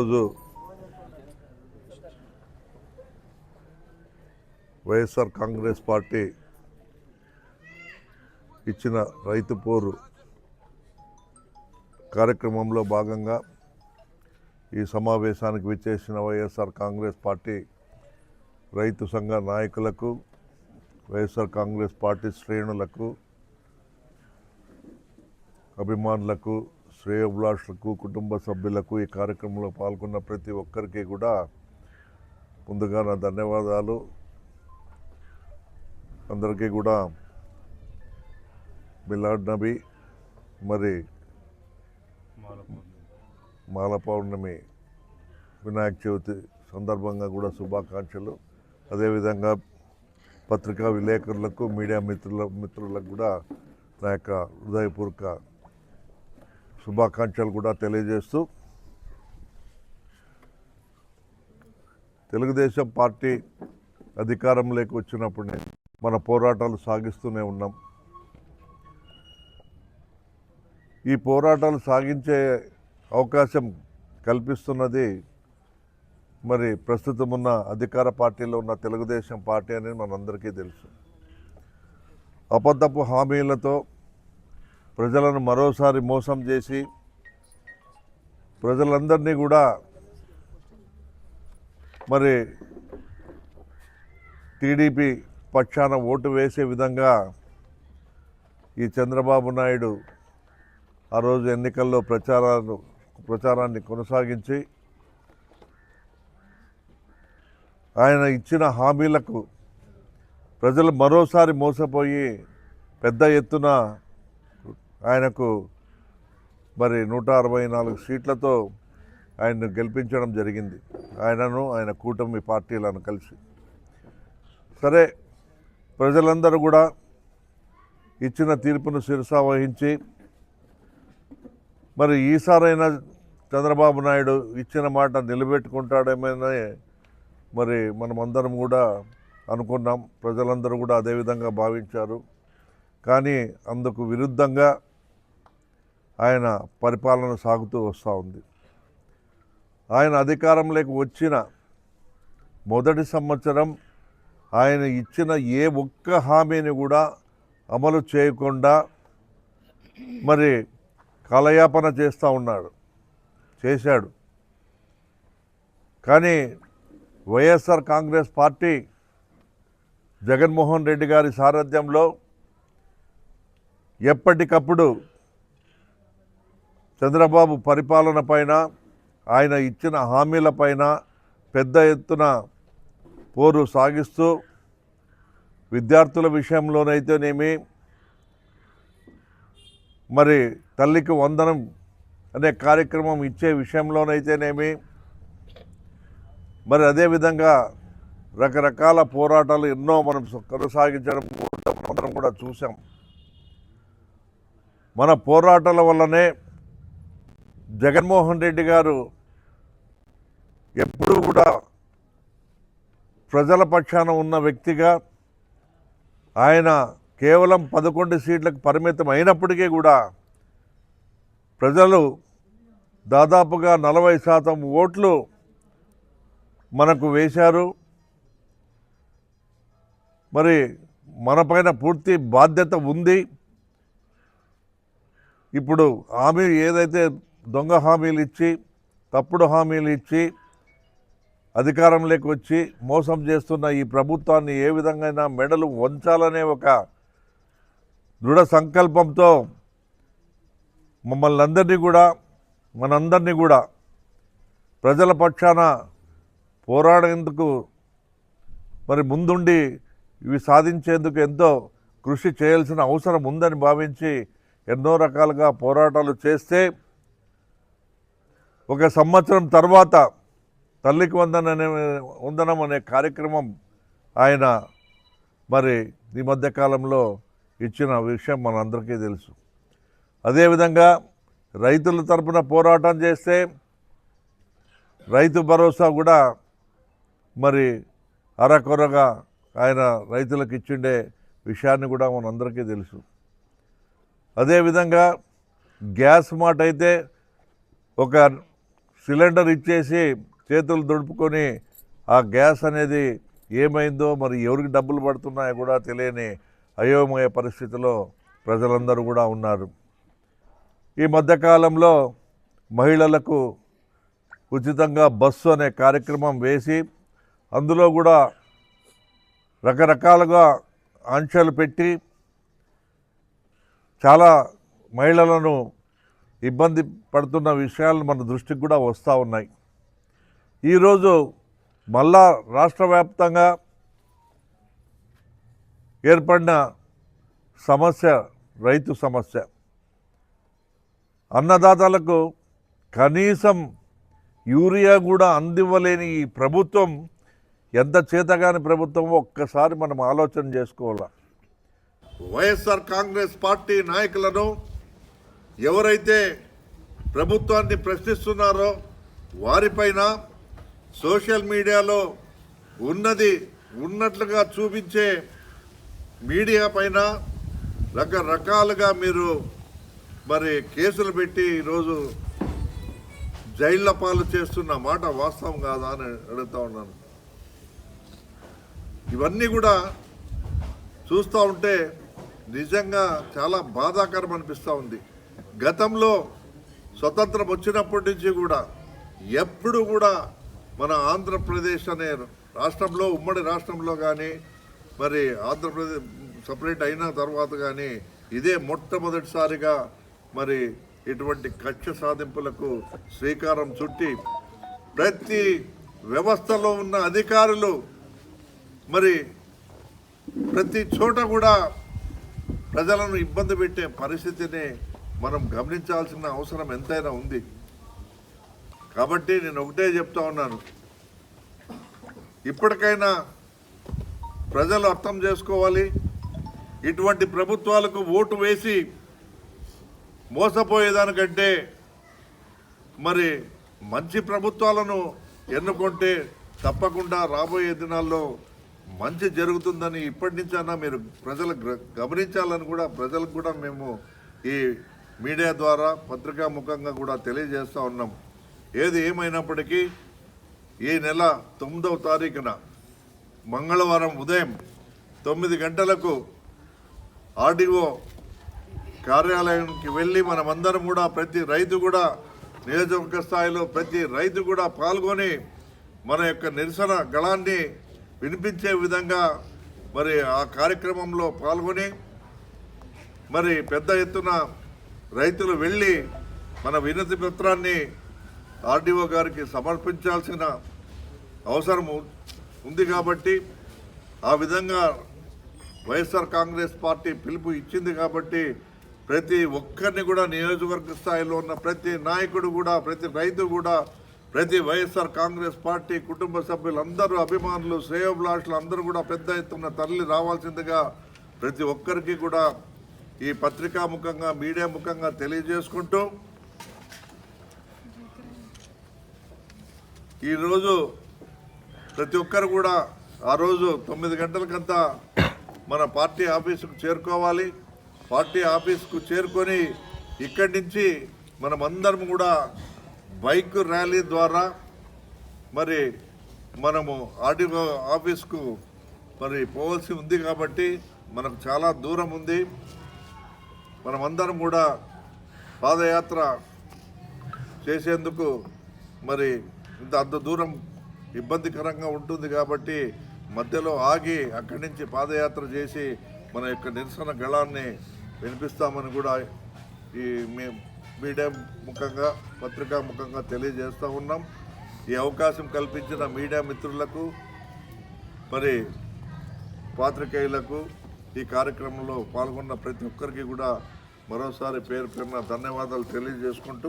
ఈరోజు వైఎస్ఆర్ కాంగ్రెస్ పార్టీ ఇచ్చిన రైతు పోరు కార్యక్రమంలో భాగంగా ఈ సమావేశానికి విచ్చేసిన వైఎస్ఆర్ కాంగ్రెస్ పార్టీ రైతు సంఘ నాయకులకు వైఎస్ఆర్ కాంగ్రెస్ పార్టీ శ్రేణులకు అభిమానులకు శ్రేయోభిలాషులకు కుటుంబ సభ్యులకు ఈ కార్యక్రమంలో పాల్గొన్న ప్రతి ఒక్కరికి కూడా ముందుగా నా ధన్యవాదాలు. అందరికీ కూడా మిలాడ్ నబీ మరి మాల పౌర్ణమి వినాయక చవితి సందర్భంగా కూడా శుభాకాంక్షలు. అదేవిధంగా పత్రికా విలేకరులకు మీడియా మిత్రుల మిత్రులకు కూడా నా యొక్క హృదయపూర్వక శుభాకాంక్షలు కూడా తెలియజేస్తూ తెలుగుదేశం పార్టీ అధికారంలోకి వచ్చినప్పుడే మన పోరాటాలు సాగిస్తూనే ఉన్నాం. ఈ పోరాటాలు సాగించే అవకాశం కల్పిస్తున్నది మరి ప్రస్తుతం ఉన్న అధికార పార్టీలో ఉన్న తెలుగుదేశం పార్టీ అనేది మనందరికీ తెలుసు. అబద్ధపు హామీలతో ప్రజలను మరోసారి మోసం చేసి ప్రజలందరినీ కూడా మరి టీడీపీ పక్షాన ఓటు వేసే విధంగా ఈ చంద్రబాబు నాయుడు ఆ రోజు ఎన్నికల్లో ప్రచారాలు ప్రచారాన్ని కొనసాగించి ఆయన ఇచ్చిన హామీలకు ప్రజలు మరోసారి మోసపోయి పెద్ద ఎత్తున ఆయనకు మరి నూట అరవై నాలుగు సీట్లతో ఆయన్ను గెలిపించడం జరిగింది. ఆయనను ఆయన కూటమి పార్టీలను కలిసి. సరే ప్రజలందరూ కూడా ఇచ్చిన తీర్పును శిరసా వహించి మరి ఈసారైనా చంద్రబాబు నాయుడు ఇచ్చిన మాట నిలబెట్టుకుంటాడేమోనని మరి మనమందరం కూడా అనుకున్నాం. ప్రజలందరూ కూడా అదే విధంగా భావించారు. కానీ అందుకు విరుద్ధంగా ఆయన పరిపాలన సాగుతూ వస్తూ ఉంది. ఆయన అధికారంలోకి వచ్చిన మొదటి సంవత్సరం ఆయన ఇచ్చిన ఏ ఒక్క హామీని కూడా అమలు చేయకుండా మరి కాలయాపన చేస్తూ ఉన్నాడు చేశాడు. కానీ వైఎస్ఆర్ కాంగ్రెస్ పార్టీ జగన్మోహన్ రెడ్డి గారి సారథ్యంలో ఎప్పటికప్పుడు చంద్రబాబు పరిపాలన పైన ఆయన ఇచ్చిన హామీలపైన పెద్ద ఎత్తున పోరు సాగిస్తూ విద్యార్థుల విషయంలోనైతేనేమి మరి తల్లికి వందనం అనే కార్యక్రమం ఇచ్చే విషయంలోనైతేనేమి మరి అదేవిధంగా రకరకాల పోరాటాలు ఎన్నో మనం కొనసాగించడం మనం కూడా చూసాం మన పోరాటాల వల్లనే జగన్మోహన్ రెడ్డి గారు ఎప్పుడూ కూడా ప్రజల పక్షాన ఉన్న వ్యక్తిగా ఆయన కేవలం పదకొండు సీట్లకు పరిమితం అయినప్పటికీ కూడా ప్రజలు దాదాపుగా నలభై శాతం ఓట్లు మనకు వేశారు. మరి మనపైన పూర్తి బాధ్యత ఉంది. ఇప్పుడు ఆమె ఏదైతే దొంగ హామీలు ఇచ్చి తప్పుడు హామీలు ఇచ్చి అధికారంలోకి వచ్చి మోసం చేస్తున్న ఈ ప్రభుత్వాన్ని ఏ విధంగా మెడలు వంచాలనే ఒక దృఢ సంకల్పంతో మమ్మల్ని అందరినీ కూడా మనందరినీ కూడా ప్రజల పక్షాన పోరాడేందుకు మరి ముందుండి ఇవి సాధించేందుకు ఎంతో కృషి చేయాల్సిన అవసరం ఉందని భావించి ఎన్నో రకాలుగా పోరాటాలు చేస్తే ఒక సంవత్సరం తర్వాత తల్లికి వందన అనే వందనం అనే కార్యక్రమం ఆయన మరి ఈ మధ్యకాలంలో ఇచ్చిన విషయం మనందరికీ తెలుసు. అదేవిధంగా రైతుల తరపున పోరాటం చేస్తే రైతు భరోసా కూడా మరి అరకొరగా ఆయన రైతులకు ఇచ్చిండే విషయాన్ని కూడా మనందరికీ తెలుసు. అదేవిధంగా గ్యాస్ మాట అయితే ఒక సిలిండర్ ఇచ్చేసి చేతులు దుడుపుకొని ఆ గ్యాస్ అనేది ఏమైందో మరి ఎవరికి డబ్బులు పడుతున్నాయో కూడా తెలియని అయోమయ పరిస్థితిలో ప్రజలందరూ కూడా ఉన్నారు. ఈ మధ్యకాలంలో మహిళలకు ఉచితంగా బస్సు అనే కార్యక్రమం వేసి అందులో కూడా రకరకాలుగా ఆంక్షలు పెట్టి చాలా మహిళలను ఇబ్బంది పడుతున్న విషయాలు మన దృష్టికి కూడా వస్తూ ఉన్నాయి. ఈరోజు మళ్ళా రాష్ట్ర వ్యాప్తంగా ఏర్పడిన సమస్య రైతు సమస్య. అన్నదాతలకు కనీసం యూరియా కూడా అందివ్వలేని ఈ ప్రభుత్వం ఎంత చేతగాని ప్రభుత్వం ఒక్కసారి మనం ఆలోచన చేసుకోవాలి? వైఎస్ఆర్ కాంగ్రెస్ పార్టీ నాయకులను ఎవరైతే ప్రభుత్వాన్ని ప్రశ్నిస్తున్నారో వారిపైన సోషల్ మీడియాలో ఉన్నది ఉన్నట్లుగా చూపించే మీడియా పైన రకరకాలుగా మీరు మరి కేసులు పెట్టి ఈరోజు జైళ్ళ పాలు చేస్తున్న మాట వాస్తవం కాదా అని అడుగుతా ఉన్నాను. ఇవన్నీ కూడా చూస్తూ ఉంటే నిజంగా చాలా బాధాకరం అనిపిస్తూ ఉంది. గతంలో స్వతంత్రం వచ్చినప్పటి నుంచి కూడా ఎప్పుడు కూడా మన ఆంధ్రప్రదేశ్ అనే రాష్ట్రంలో ఉమ్మడి రాష్ట్రంలో కానీ మరి ఆంధ్రప్రదేశ్ సపరేట్ అయిన తర్వాత కానీ ఇదే మొట్టమొదటిసారిగా మరి ఇటువంటి కక్ష సాధింపులకు శ్రీకారం చుట్టి ప్రతి వ్యవస్థలో ఉన్న అధికారులు మరి ప్రతి చోట కూడా ప్రజలను ఇబ్బంది పెట్టే పరిస్థితిని మనం గమనించాల్సిన అవసరం ఎంతైనా ఉంది. కాబట్టి నేను ఒకటే చెప్తా ఉన్నాను. ఇప్పటికైనా ప్రజలు అర్థం చేసుకోవాలి. ఇటువంటి ప్రభుత్వాలకు ఓటు వేసి మోసపోయేదానికంటే మరి మంచి ప్రభుత్వాలను ఎన్నుకుంటే తప్పకుండా రాబోయే దినాల్లో మంచి జరుగుతుందని ఇప్పటి నుంచైనా మీరు ప్రజలు గమనించాలని కూడా ప్రజలకు కూడా మేము ఈ మీడియా ద్వారా పత్రికా ముఖంగా కూడా తెలియజేస్తూ ఉన్నాం. ఏది ఏమైనప్పటికీ ఈ నెల తొమ్మిదవ తారీఖున మంగళవారం ఉదయం తొమ్మిది గంటలకు ఆర్డీఓ కార్యాలయానికి వెళ్ళి మనమందరం కూడా ప్రతి రైతు కూడా నియోజకవర్గ స్థాయిలో ప్రతి రైతు కూడా పాల్గొని మన యొక్క నిరసన గళాన్ని వినిపించే విధంగా మరి ఆ కార్యక్రమంలో పాల్గొని మరి పెద్ద ఎత్తున రైతులు వెళ్ళి మన వినతి పత్రాన్ని ఆర్డీఓ గారికి సమర్పించాల్సిన అవసరం ఉంది కాబట్టి ఆ విధంగా వైఎస్ఆర్ కాంగ్రెస్ పార్టీ పిలుపు ఇచ్చింది కాబట్టి ప్రతి ఒక్కరిని కూడా నియోజకవర్గ స్థాయిలో ఉన్న ప్రతి నాయకుడు కూడా ప్రతి రైతు కూడా ప్రతి వైఎస్ఆర్ కాంగ్రెస్ పార్టీ కుటుంబ సభ్యులందరూ అభిమానులు శ్రేయోభిలాషులు అందరూ కూడా పెద్ద ఎత్తున తరలి రావాల్సిందిగా ప్రతి ఒక్కరికి కూడా ఈ పత్రికా ముఖంగా మీడియా ముఖంగా తెలియజేసుకుంటూ ఈరోజు ప్రతి ఒక్కరు కూడా ఆ రోజు తొమ్మిది గంటలకంతా మన పార్టీ ఆఫీసుకు చేరుకోవాలి. పార్టీ ఆఫీసుకు చేరుకొని ఇక్కడి నుంచి మనమందరం కూడా బైక్ ర్యాలీ ద్వారా మరి మనము ఆర్డీఓ ఆఫీస్కు మరి పోవాల్సి ఉంది కాబట్టి మనకు చాలా దూరం ఉంది. మనమందరం కూడా పాదయాత్ర చేసేందుకు మరి ఇంత అంత దూరం ఇబ్బందికరంగా ఉంటుంది కాబట్టి మధ్యలో ఆగి అక్కడి నుంచి పాదయాత్ర చేసి మన యొక్క నిరసన గళాన్ని వినిపిస్తామని కూడా ఈ మీ- మీడియా ముఖంగా పత్రికా ముఖంగా తెలియజేస్తూ ఉన్నాం. ఈ అవకాశం కల్పించిన మీడియా మిత్రులకు మరి పాత్రికేయులకు ఈ కార్యక్రమంలో పాల్గొన్న ప్రతి ఒక్కరికి కూడా మరోసారి పేరు పేరున ధన్యవాదాలు తెలియజేసుకుంటూ